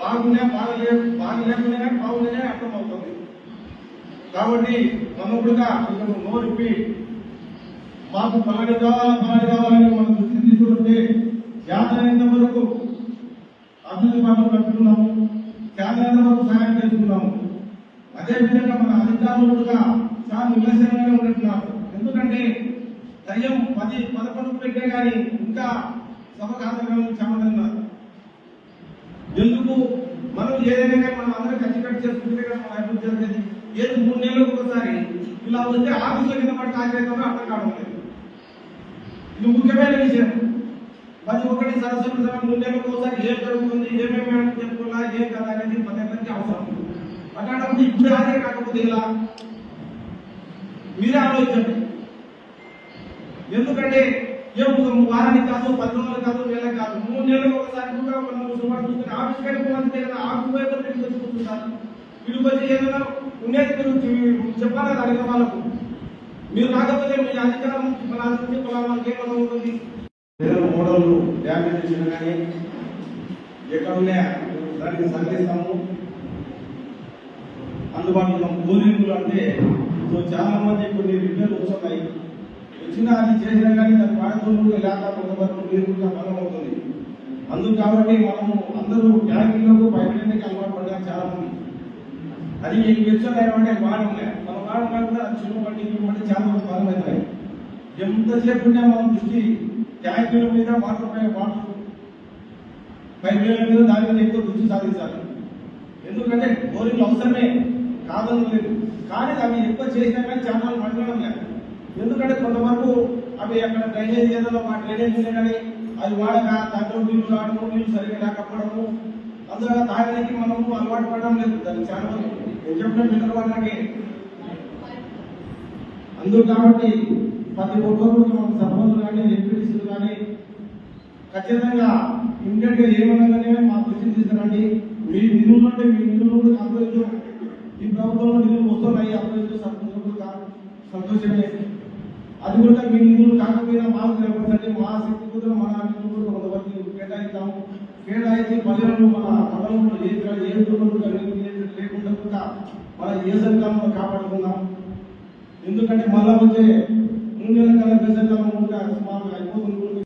బాగున్నా బాగలే బాగలేకుండా కానీ బాగుందనే అర్థమవుతుంది. కాబట్టి మనం కూడా నోరిపి మాకు పలాని కావాలా పలాని కావాలని మనం దృష్టి తీసుకుంటే జాతరైన వరకు అభివృద్ధి పనులు కట్టుకున్నాము జాతరైన వరకు సహాయం చేసుకున్నాము. అదేవిధంగా మన అధికారులు కూడా చాలా నిర్లక్ష్యంగానే ఉంటున్నారు ఎందుకంటే దయ్యం పది పదకొండు పెట్టే కానీ ఇంకా సభ కార్యక్రమం చాలా ఎందుకు? మనం ఏదైనా కానీ మనం అందరం ఖచ్చితంగా చేసుకుంటే కదా మన అభివృద్ధి జరిగేది ఏది మూడు నెలలకు ఒకసారి ఇలా వస్తే ఆఫీసులో కింద పట్టి ఆశ్చర్యంగా అర్థం కావడం లేదు. ఇది ముఖ్యమైన విషయం. ప్రతి ఒక్కటి సరస్వతి సభ మూడు నెలలకు ఒకసారి ఏం జరుగుతుంది ఏమేమి చెప్పుకున్నా ఏం కదా అనేది ప్రతి ఒక్కరికి అవసరం అట్లాంటప్పుడు ఇప్పుడు హాజరు కాకపోతే ఇలా మీరే ఆలోచించండి. ఎందుకంటే ఏ ఒక వారానికి కాదు పది రోజులు కాదు కాదు. మూడు నెలలు ఒకసారి నూట మనం సుమారు చూసుకుని ఆఫీస్ కట్టుకోవాలంటే కదా. ఆఫీస్ పోయే కొద్ది ఇంటికి వీడికి వచ్చి ఏదైనా ఉండేది మీరు చెప్పాలి కదా అడిగిన వాళ్ళకు? మీరు రాకపోతే మీ అధికారం ఫలానా నుంచి ఫలానా ఏమైనా ఉంటుంది. వేరే మోడల్ డ్యామేజ్ చేసిన కానీ ఎక్కడ ఉన్నాయా? దానికి సంధిస్తాము అందుబాటులో కూలింపులు అంటే ఇప్పుడు చాలా మంది కొన్ని రిపేర్లు వస్తున్నాయి. వచ్చినా అది చేసినా కానీ దాని వాడుకోలు లేక కొంతవరకు నీరు కూడా అవుతుంది. అందుకు కాబట్టి మనము అందరూ ట్యాంకులకు బయటకి అలవాటు పడ్డారు చాలా మంది అది మీకు వెచ్చలు వాడలే మన వాడడం కూడా అది చిన్న పట్టి పట్టి చాలా మంది బలం అవుతాయి. ఎంతసేపు ఉంటే మనం దృష్టి ట్యాంకుల మీద వాటర్ పై వాటర్ పైపుల మీద దాని మీద ఎక్కువ దృష్టి సాధించాలి. ఎందుకంటే బోరింగ్లు అవసరమే కాదని లేదు. కానీ అవి ఎక్కువ చేసినా కానీ చాలా మండలం ఎందుకంటే కొంతవరకు అవి అక్కడ డ్రైనేజ్ ఏదో మా డ్రైనేజ్ ఉంది కానీ అది వాడక దాంట్లో నీళ్ళు రావడము నీళ్ళు సరిగ్గా లేకపోవడము అందులో తాగడానికి మనము అలవాటు పడడం లేదు. దాన్ని చాలా నేను చెప్పిన మినరల్ వాళ్ళకి అందుకు కాబట్టి ప్రతి ఒక్కరు మన సర్పంచులు కానీ ఎంపీటీసీలు కానీ ఖచ్చితంగా ఇమ్మీడియట్గా ఏమనగానే మా దృష్టిని తీసుకురండి. మీ నిధులు అంటే మీ నిధులు కూడా అభివృద్ధి ఈ ప్రభుత్వంలో నిధులు వస్తున్నాయి అభివృద్ధి సంతోషం కా- సంతోషమే. కూడా మీ నిధులు కాకపోయినా మాకు నిలబడండి మా శక్తి కూడా మన నిధులు కూడా కేటాయిస్తాము కేటాయించి పల్లెలను మన మండలంలో ఏ ఏ లేకుండా కూడా మన ఏ సంఘంలో కాపాడుకుందాం. ఎందుకంటే మళ్ళా వచ్చే మూడు నెలల కల్లా బెసెంట్లో మూడుగా అయిపోతుంది.